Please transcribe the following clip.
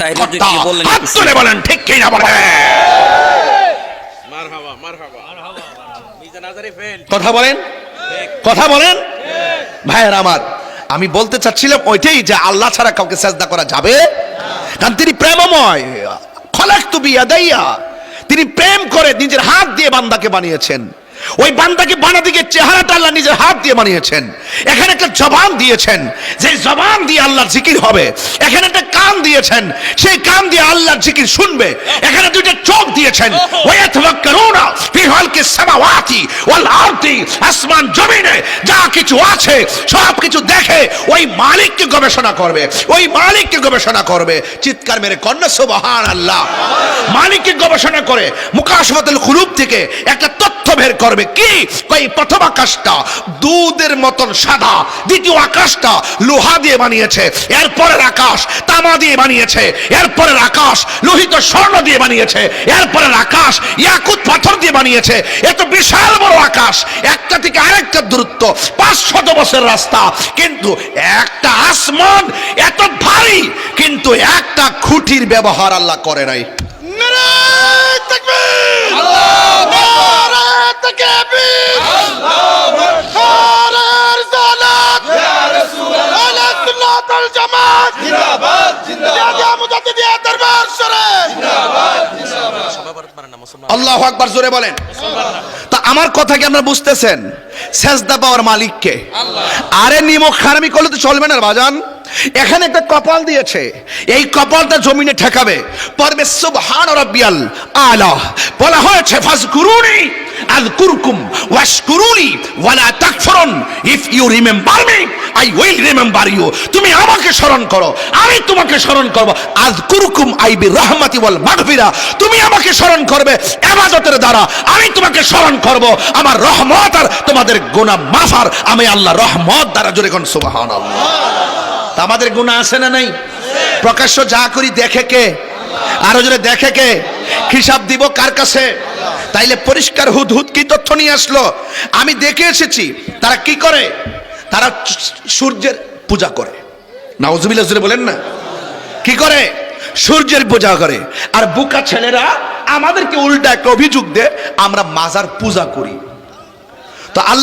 তাই কি বললেন তুলে বলেন ঠিক কিনা বলেন মারহাবা মারহাবা। মিজান আজারি ফেল কথা বলেন? কথা বলেন? ভাইয়ের আমার আমি বলতে চাচ্ছিলাম ওইটাই যে আল্লাহ ছাড়া কাউকে সেজদা করা যাবে? কারণ তিনি প্রেমময়। খলাক তুবি আদাইয়া তিনি প্রেম করে নিজের হাত দিয়ে বান্দাকে বানিয়েছেন। ওই বান্দাকে বানাতে গিয়ে চেহারাটা আল্লাহ নিজের হাত দিয়ে বানিয়েছেন। এখানে একটা জবান দিয়েছেন যে জবান দিয়ে আল্লাহর জিকির হবে এখানে একটা কান দিয়েছেন সেই কান দিয়ে আল্লাহর জিকির শুনবে। এখানে দুইটা চোখ দিয়েছেন ওয়ায়াতাওয়াক্কালুনা ফি খালকিস সামাওয়াতি ওয়াল আরদি আসমান জমিনে যা কিছু আছে সব কিছু দেখে ওই মালিককে গবেষণা করবে ওই মালিককে গবেষণা করবে। চিৎকার মেরে কন্যা সুবহানাল্লাহ। মালিককে গবেষণা করে মুকাশফাতুল কুলুব থেকে একটা বের করবে কি? কই, প্রথম আকাশটা, দুধের মতন সাদা। দ্বিতীয় আকাশটা লোহা দিয়ে বানিয়েছে, এরপরের আকাশ তামা দিয়ে বানিয়েছে, এরপরের আকাশ লোহিত স্বর্ণ দিয়ে বানিয়েছে, এরপরের আকাশ ইয়াকুত পাথর দিয়ে বানিয়েছে। এত বিশাল বড় আকাশ, একটা থেকে আরেকটা দূরত্ব পাঁচ শত বছর রাস্তা। কিন্তু একটা আসমান এত ভারী, কিন্তু একটা খুঁটির ব্যবহার আল্লাহ করে নাই। আল্লাহ আকবার জোরে বলেন। তা আমার কথা কি আপনারা বুঝতেছেন? সেজদা পাওয়ার মালিককে। আরে নিমক খারামি করলে তো চলবে না বাজান এখানে একটা কপাল দিয়েছে। এই কপালটা জমিনে ঠেকাবে। পরবে সুবহান রাব্বিয়াল আলা। বলা হয়েছে ফাজকুরুনি আযকুরকুম ওয়াশকুরুনি ওয়ালা তাকফুরুন। If you remember me I will remember you তুমি আমাকে স্মরণ করো, আমি তোমাকে স্মরণ করব। আযকুরকুম আই বি রাহমাতি ওয়াল মাগফিরা। তুমি আমাকে স্মরণ করবে ইবাদতের দ্বারা। আমি তোমাকে স্মরণ করব। আমার রহমত আর তোমাদের গুনাহ মাফার আমি আল্লাহ রহমত দ্বারা জোরে কোন সুবহানাল্লাহ। আমাদের গুণা আছে না নাই? প্রকাশ্য যা করি দেখে কে? আরও জোরে দেখে কে? হিসাব দিব কার কাছে? তাইলে পরিষ্কার হুদ হুদ কি তথ্য নিয়ে আসলো? আমি দেখে এসেছি, তারা কি করে? তারা সূর্যের পূজা করে। নাউজুবিল্লাহ বলেন না। কি করে? সূর্যের পূজা করে। আর বুকা ছেলেরা আমাদেরকে উল্টা একটা অভিযোগ দে আমরা মাজার পূজা করি। তো আল্লাহ